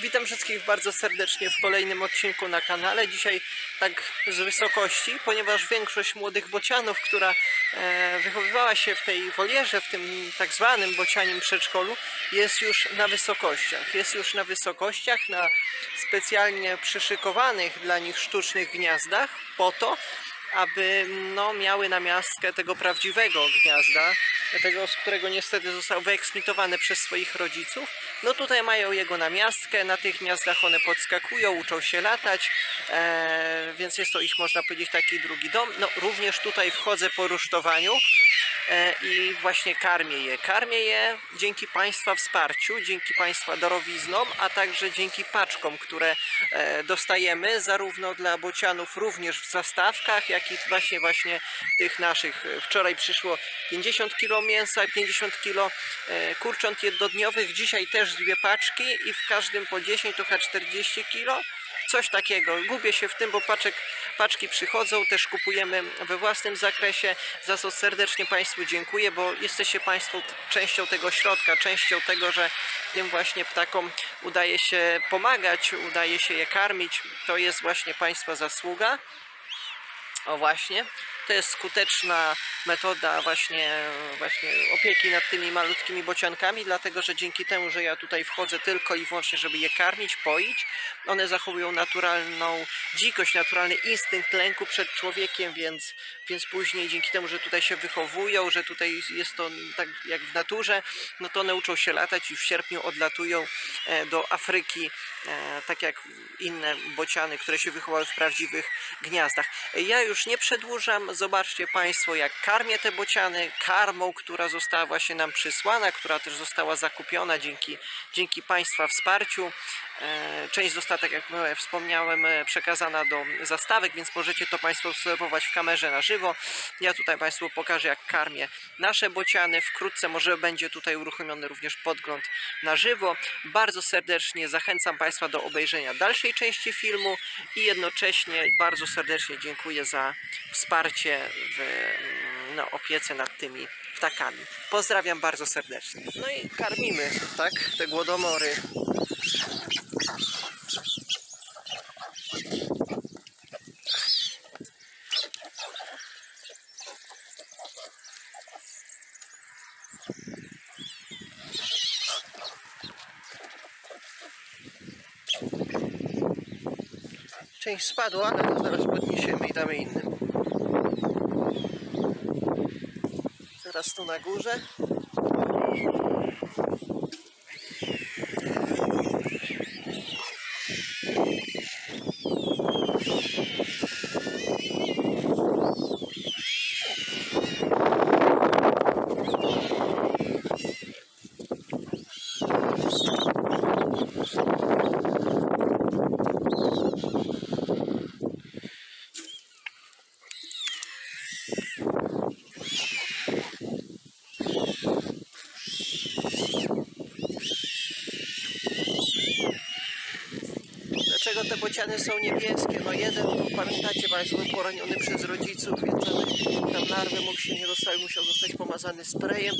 Witam wszystkich bardzo serdecznie w kolejnym odcinku na kanale. Dzisiaj tak z wysokości, ponieważ większość młodych bocianów, która e, wychowywała się w tej wolierze, w tym tak zwanym bocianim przedszkolu, jest już na wysokościach. Jest już na wysokościach, na specjalnie przyszykowanych dla nich sztucznych gniazdach, po to, aby no, miały namiastkę tego prawdziwego gniazda, tego, z którego niestety został wyeksmitowany przez swoich rodziców. No tutaj mają jego namiastkę, na tych gniazdach one podskakują, uczą się latać, e, więc jest to ich, można powiedzieć, taki drugi dom. No również tutaj wchodzę po rusztowaniu i właśnie karmię je. Karmię je dzięki Państwa wsparciu, dzięki Państwa darowiznom, a także dzięki paczkom, które e, dostajemy, zarówno dla bocianów również w zastawkach, jak i właśnie właśnie tych naszych. Wczoraj przyszło 50 kg mięsa, 50 kg e, kurcząt jednodniowych, dzisiaj też dwie paczki i w każdym po 10 to chyba 40 kg. Coś takiego. Gubię się w tym, bo paczek, paczki przychodzą, też kupujemy we własnym zakresie. Za co serdecznie Państwu dziękuję, bo jesteście Państwo częścią tego środka, częścią tego, że tym właśnie ptakom udaje się pomagać, udaje się je karmić. To jest właśnie Państwa zasługa. O właśnie, to jest skuteczna metoda właśnie, właśnie opieki nad tymi malutkimi bociankami, dlatego że dzięki temu, że ja tutaj wchodzę tylko i wyłącznie, żeby je karmić, poić, one zachowują naturalną dzikość, naturalny instynkt lęku przed człowiekiem, więc, więc później dzięki temu, że tutaj się wychowują, że tutaj jest to tak jak w naturze, no to one uczą się latać i w sierpniu odlatują e, do Afryki, e, tak jak inne bociany, które się wychowały w prawdziwych gniazdach. Ja już nie przedłużam, zobaczcie Państwo jak karmię te bociany, karmą, która została właśnie nam przysłana, która też została zakupiona dzięki, dzięki Państwa wsparciu. E, Część została, tak jak wspomniałem, e, przekazana do zastawek, więc możecie to Państwo obserwować w kamerze na żywo. Ja tutaj Państwu pokażę, jak karmię nasze bociany. Wkrótce może będzie tutaj uruchomiony również podgląd na żywo. Bardzo serdecznie zachęcam Państwa do obejrzenia dalszej części filmu i jednocześnie bardzo serdecznie dziękuję za wsparcie w no, opiece nad tymi ptakami. Pozdrawiam bardzo serdecznie. No i karmimy, tak, te głodomory. Część spadła, ale to zaraz podniesiemy i damy innym. Teraz tu na górze. Dlaczego te bociany są niebieskie? No jeden, pamiętacie Państwo, był poraniony przez rodziców, więc tam larwy mógł się nie dostały, musiał zostać pomazany sprayem.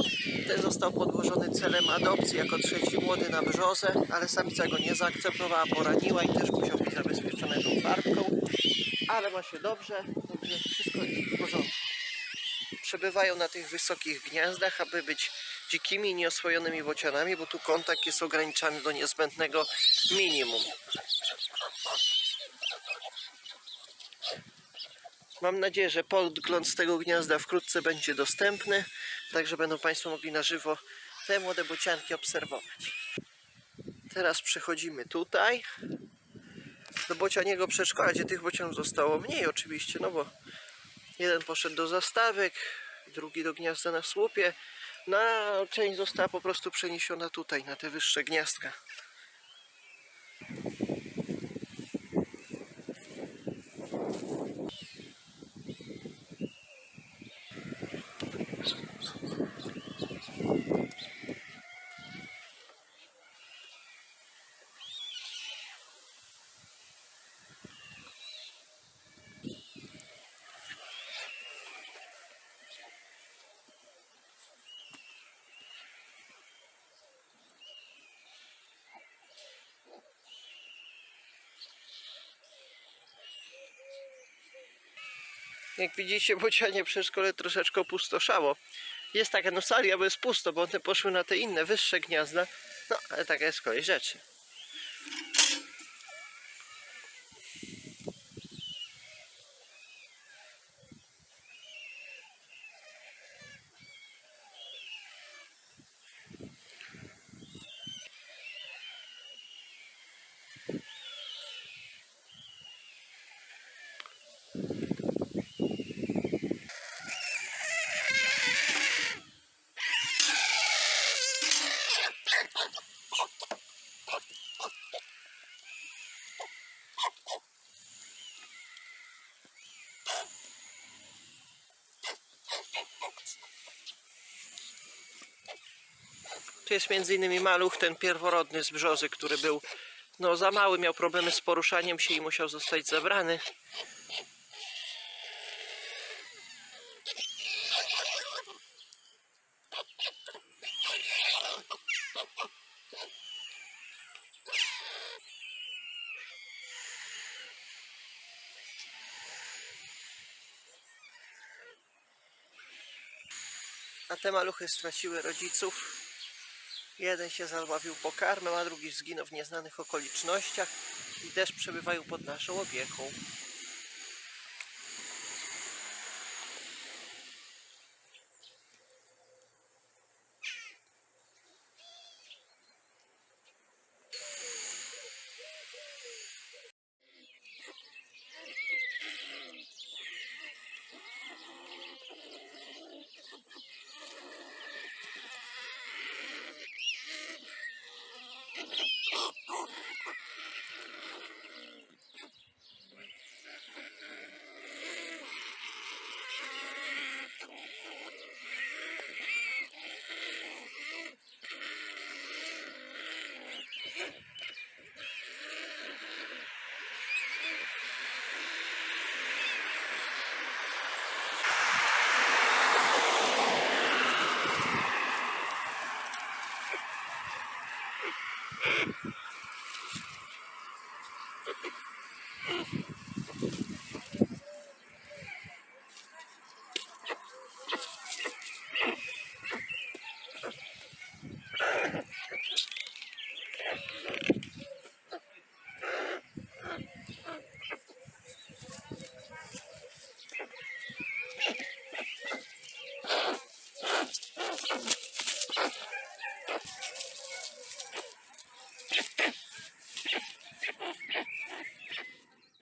Ten został podłożony celem adopcji jako trzeci młody na brzozę, ale samica go nie zaakceptowała, poraniła i też musiał być zabezpieczony tą farbką. Ale ma się dobrze, także wszystko jest w porządku. Przebywają na tych wysokich gniazdach, aby być dzikimi, nieoswojonymi bocianami, bo tu kontakt jest ograniczany do niezbędnego minimum. Mam nadzieję, że podgląd z tego gniazda wkrótce będzie dostępny, także będą Państwo mogli na żywo te młode bocianki obserwować. Teraz przechodzimy tutaj do bocianiego przedszkola, gdzie tych bocianów zostało mniej oczywiście, no bo jeden poszedł do zastawek, drugi do gniazda na słupie, no a część została po prostu przeniesiona tutaj, na te wyższe gniazdka. Jak widzicie, bocianie przy szkole troszeczkę opustoszało. Jest taka nosalia, bo jest pusto, bo one poszły na te inne, wyższe gniazda. No, ale taka jest kolej rzeczy. Tu jest między innymi maluch, ten pierworodny z brzozy, który był no, za mały, miał problemy z poruszaniem się i musiał zostać zabrany. A te maluchy straciły rodziców. Jeden się zabawił pokarmem, a drugi zginął w nieznanych okolicznościach i też przebywają pod naszą opieką.